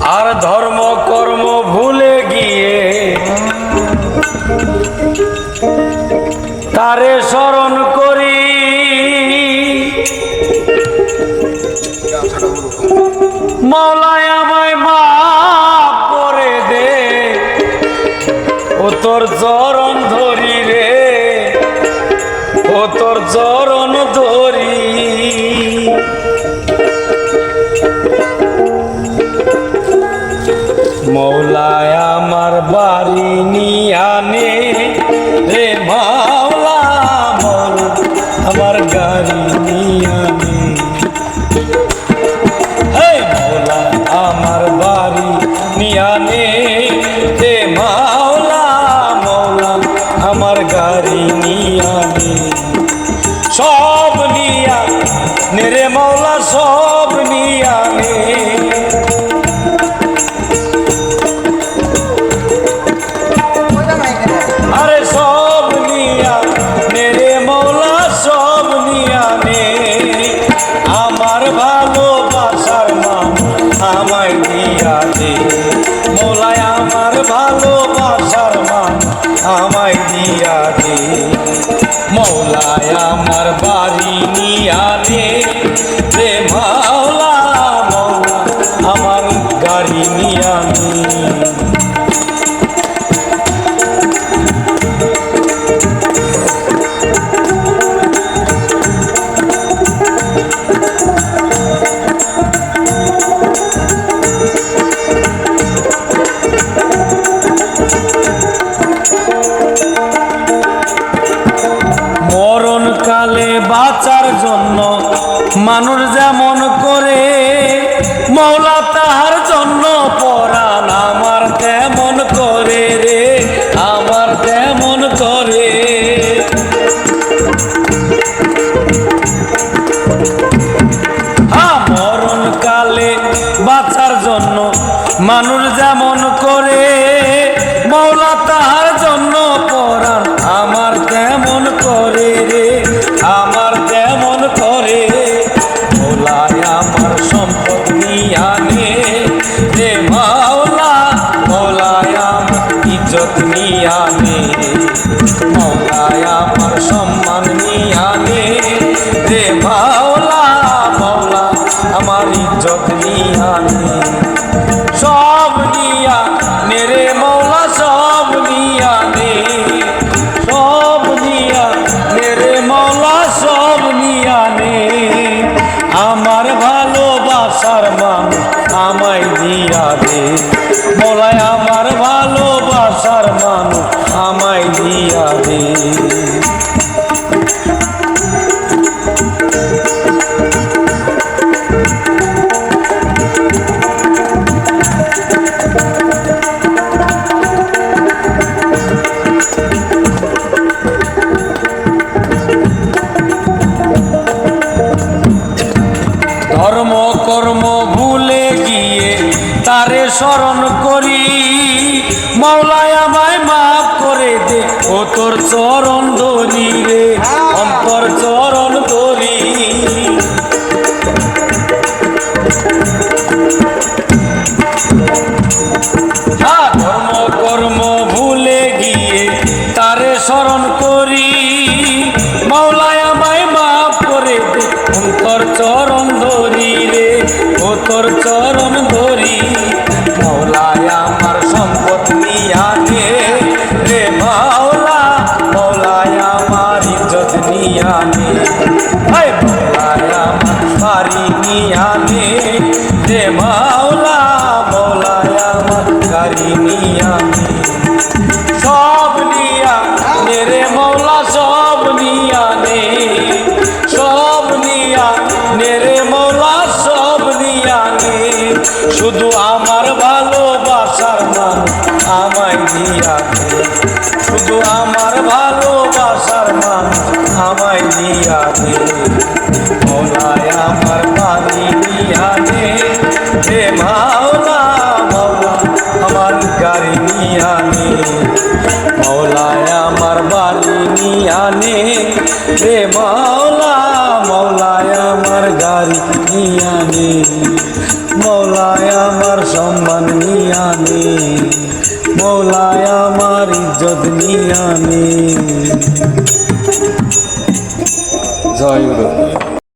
আর ধর্ম কর্ম ভুলে গিয়ে তারে স্মরণ করি। মৌলায় আমায় মাফ করে দে। ও তোর চরণ ধরি রে। ও তোর চরণ মৌলায় আমার বাড়ি নিয়ানে রে মাওলা আমার গাড়ি নিয়ানে আমায় দিয়া যেমন করে মৌলা তাহার জন্য পরাণ আমার তেমন করে রে, আমার তেমন করে। হ্যাঁ মরণকালে বাঁচার জন্য মানুষ যেমন করে, মৌলা তাহার আমার ভালোবাসার মান আমায় দিয়া দে। বলায় আমার ভালোবাসার মান আমায় দিয়া দে। স্মরণ করি। মৌলায় আমায় মাফ করে দে, ও তোর চরণ ধরি রে। অন্তর চরণ ধরি নিয়া নে রে মাওলা মাওলায় আমার গাড়ি নিয়া নে সব নিয়া মেরে মৌলা, সব নিয়া নে সব নিয়া নেরে মৌলা, সব নিয়া নে শুধু আমার ভালোবাসার মান আমায় দিয়া মাওলা মাওলা, আমার গাড়ি নিয়া নে মৌলায় আমার বাড়ি রে মৌলা মৌলায় আমার গাড়ি নিয়ানে মৌলায় আমার সম সম্মান নিয়ানে মৌলায় আমার ইজ্জত নিয়ানে জয় গুরু।